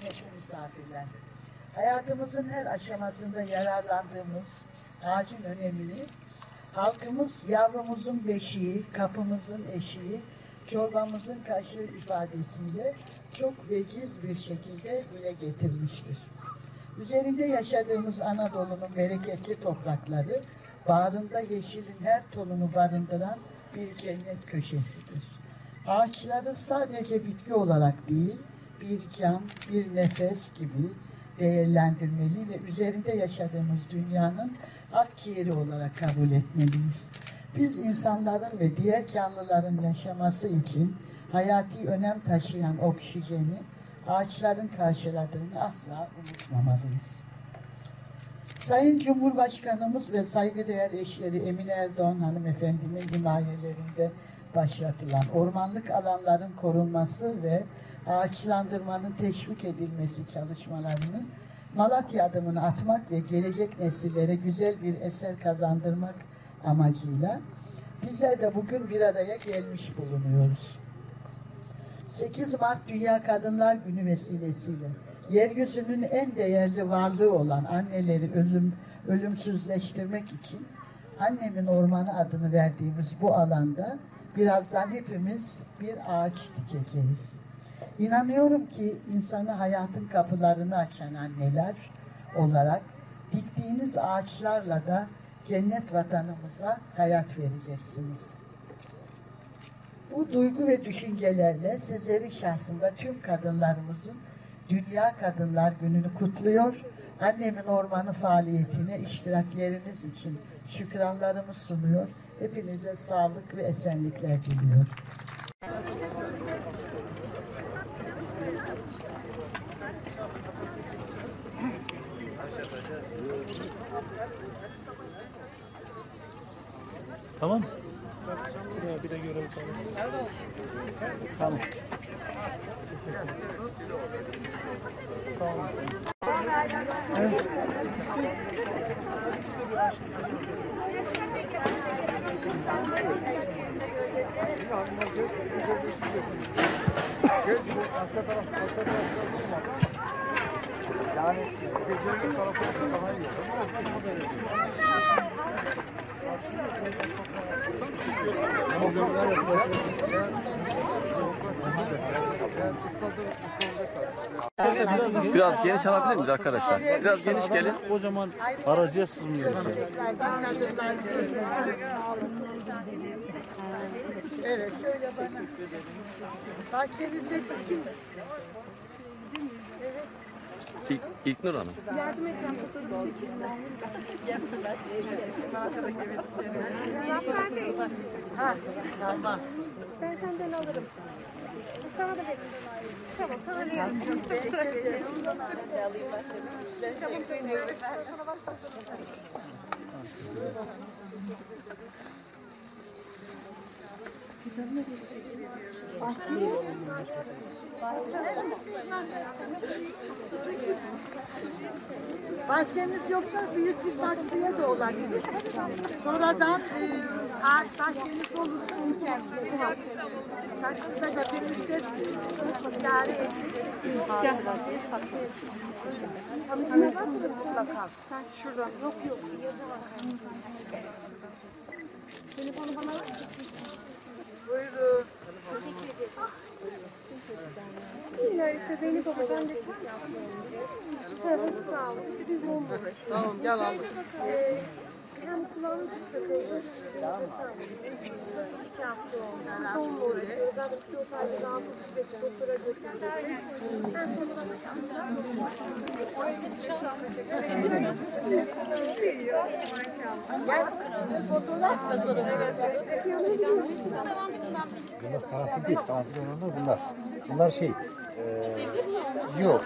kıymetli misafirler. Hayatımızın her aşamasında yararlandığımız ağacın önemini halkımız yavrumuzun beşiği, kapımızın eşiği, çorbamızın kaşığı ifadesiyle çok veciz bir şekilde dile getirmiştir. Üzerinde yaşadığımız Anadolu'nun bereketli toprakları, bağrında yeşilin her tonunu barındıran bir cennet köşesidir. Ağaçları sadece bitki olarak değil, bir can, bir nefes gibi değerlendirmeli ve üzerinde yaşadığımız dünyanın akciğeri olarak kabul etmeliyiz. Biz insanların ve diğer canlıların yaşaması için hayati önem taşıyan oksijeni ağaçların karşıladığını asla unutmamalıyız. Sayın Cumhurbaşkanımız ve saygıdeğer eşleri Emine Erdoğan hanımefendinin himayelerinde başlatılan ormanlık alanların korunması ve ağaçlandırmanın teşvik edilmesi çalışmalarının Malatya adımını atmak ve gelecek nesillere güzel bir eser kazandırmak amacıyla bizler de bugün bir araya gelmiş bulunuyoruz. 8 Mart Dünya Kadınlar Günü vesilesiyle yeryüzünün en değerli varlığı olan anneleri özüm, ölümsüzleştirmek için Annemin Ormanı adını verdiğimiz bu alanda birazdan hepimiz bir ağaç dikeceğiz. İnanıyorum ki insanı hayatın kapılarını açan anneler olarak diktiğiniz ağaçlarla da cennet vatanımıza hayat vereceksiniz. Bu duygu ve düşüncelerle sizlerin şahsında tüm kadınlarımızın Dünya Kadınlar Günü'nü kutluyor. Annemin Ormanı faaliyetine iştirakleriniz için şükranlarımı sunuyor. Hepinize sağlık ve esenlikler diliyorum. Tamam. Bir de görev Tamam. Yani gecenin tarafı daha iyi. Ama gönüller yaklaşık. Biraz geniş alabilir miyiz arkadaşlar? Biraz geniş gelin. Kocaman araziye sığmıyoruz. Evet, şöyle bana. Bahçemizde kim? İlk, İlknur Hanım. Yardım edeceğim Ha, tamam. ben senden alırım. Sana da veririm. Tamam, sana veririm. Bahçemiz yoksa büyük bir saksıya da olabilir. Sonradan e, ağaç bahçemiz olursa kendisi var. Saksıda da bir müddet idare edilir. Mutlaka. Sen şuradan. Yok yok. Telefonu bana. Buyurun. İyi işte Zeynep baba ben de çok yapmıyorum. Evet sağ olun. Biz onunla. Tamam gel al. Hem kulağını tıklatıyoruz. İki hafta oldu. Onunla uğraşıyoruz. Zaten tarihte rahatsız sürekli doktora götürdük. En sonunda Bunlar karanfil değil. Karanfil olanlar bunlar. Bunlar şey. eee yok.